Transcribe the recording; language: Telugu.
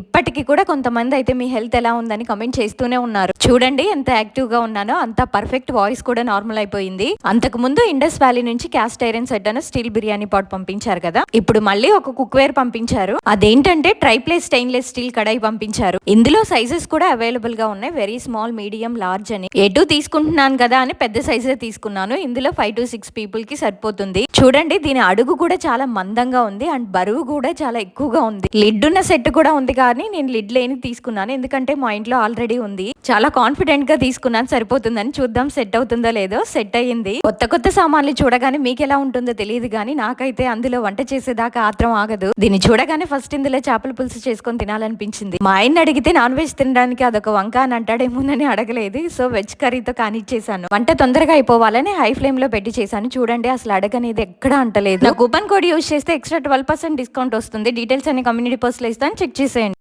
ఇప్పటికీ కూడా కొంతమంది అయితే మీ హెల్త్ ఎలా ఉందని కమెంట్ చేస్తూనే ఉన్నారు. చూడండి ఎంత యాక్టివ్గా ఉన్నానో అంత పర్ఫెక్ట్ వాయిస్ కూడా నార్మల్ అయిపోయింది. అంతకు ముందు ఇండస్ వ్యాలీ నుంచి క్యాస్ట్ ఐరన్ సెట్ అన్న స్టీల్ బిర్యానీ పాట్ పంపించారు కదా. ఇప్పుడు మళ్ళీ ఒక కుక్ వేర్ పంపించారు. అదేంటంటే ట్రైప్లే స్టెయిన్లెస్ స్టీల్ కడాయి పంపించారు. ఇందులో సైజెస్ కూడా అవైలబుల్గా ఉన్నాయి. వెరీ స్మాల్ మీడియం లార్జ్ అని. ఎటు తీసుకుంటున్నాను కదా అని పెద్ద సైజే తీసుకున్నాను. ఇందులో ఫైవ్ టు సిక్స్ పీపుల్కి సరిపోతుంది. చూడండి దీని అడుగు కూడా చాలా మందంగా ఉంది. అండ్ బరువు కూడా చాలా ఎక్కువగా ఉంది. లిడ్ ఉన్న సెట్ కూడా ఉంది కానీ నేను లిడ్ లేని తీసుకున్నాను. ఎందుకంటే మా ఇంట్లో ఆల్రెడీ ఉంది. చాలా కాన్ఫిడెంట్గా తీసుకున్నాను. సరిపోతుందని చూద్దాం. సెట్ అవుతుందో లేదో సెట్ అయ్యింది. కొత్త కొత్త సామాన్లు చూడగానే మీకు ఎలా ఉంటుందో తెలియదు కానీ నాకైతే అందులో వంట చేసేదాకా ఆత్రం ఆగదు. దీన్ని చూడగానే ఫస్ట్ ఇందులో చేపల పులుసు చేసుకొని తినాలనిపించింది. మా ఆయన అడిగితే నాన్ వెజ్ తినడానికి అదొక వంక అని అంటాడేమోనని అడగలేదు. సో వెజ్ కర్రీతో కానిచ్చేసాను వంట తొందరగా అయిపోవాలని హై ఫ్లేమ్లో పెట్టి చేశాను. చూడండి అసలు అడగనేది ఎక్కడ అంటలేదు. నా కూపన్ కోడ్ యూస్ చేస్తే ఎక్స్ట్రా ట్వెల్వ్ పర్సెంట్ డిస్కౌంట్ వస్తుంది. డీటెయిల్స్ అన్ని కమ్యూనిటీ పోస్ట్లో ఇస్తాను. చెక్ చేసేయండి.